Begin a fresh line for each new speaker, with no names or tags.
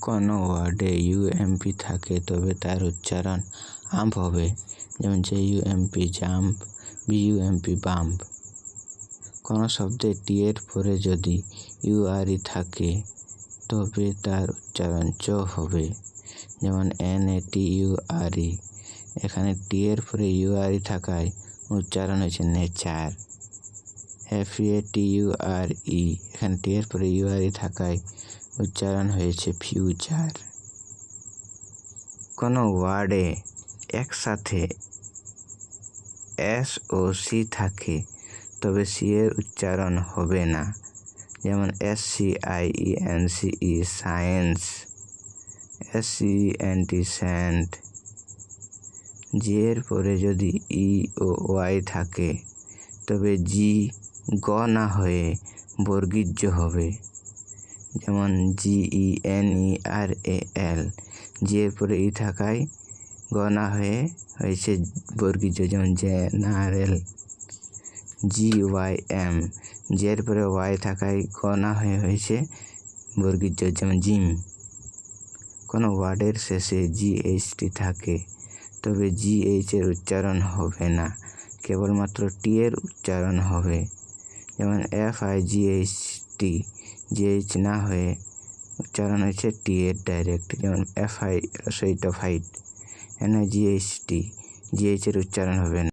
কোনো ওয়ার্ডে ইউএমপি থাকে, তবে তার উচ্চারণ আম্প হবে। যেমন J U M P jump B U M P bump কোনো শব্দে টি এর পরে যদি ইউআরই থাকে, তবে তার উচ্চারণ চ হবে। যেমন এন এ টি ইউআরই এখানে টি এর পরে ইউআরই থাকায় উচ্চারণ হয়েছে nature F A T U R E এখানে টি এর পরে ইউআরই থাকায় উচ্চারণ হয়েছে ফিউচার কোনো ওয়ার্ডে একসাথে এস ও সি থাকে, তবে সি এর উচ্চারণ হবে না। যেমন S C I E N C E science S C N T sand G এর পরে যদি ই ও ওয়াই থাকে, তবে জি গ না হয়ে বর্গীর্য হবে। যেমন জি ই এন ই আর এ এল জি এর পরে ই থাকায় গ না হয়ে হয়েছে বর্গীর্য যেমন general G Y M G এর পরে ওয়াই থাকায় গ হয়ে হয়েছে বর্গীর্য যেমন জিম। কোনো ওয়ার্ডের শেষে জি এইচটি থাকে, তবে জি এইচ এর উচ্চারণ হবে না, কেবলমাত্র টি এর উচ্চারণ হবে, যেমন F I G H T G H না হয়ে উচ্চারণ হয়েছে টি এর ডাইরেক্ট যেমন F I রসইটা fight N I G H T, G H এর উচ্চারণ হবে না।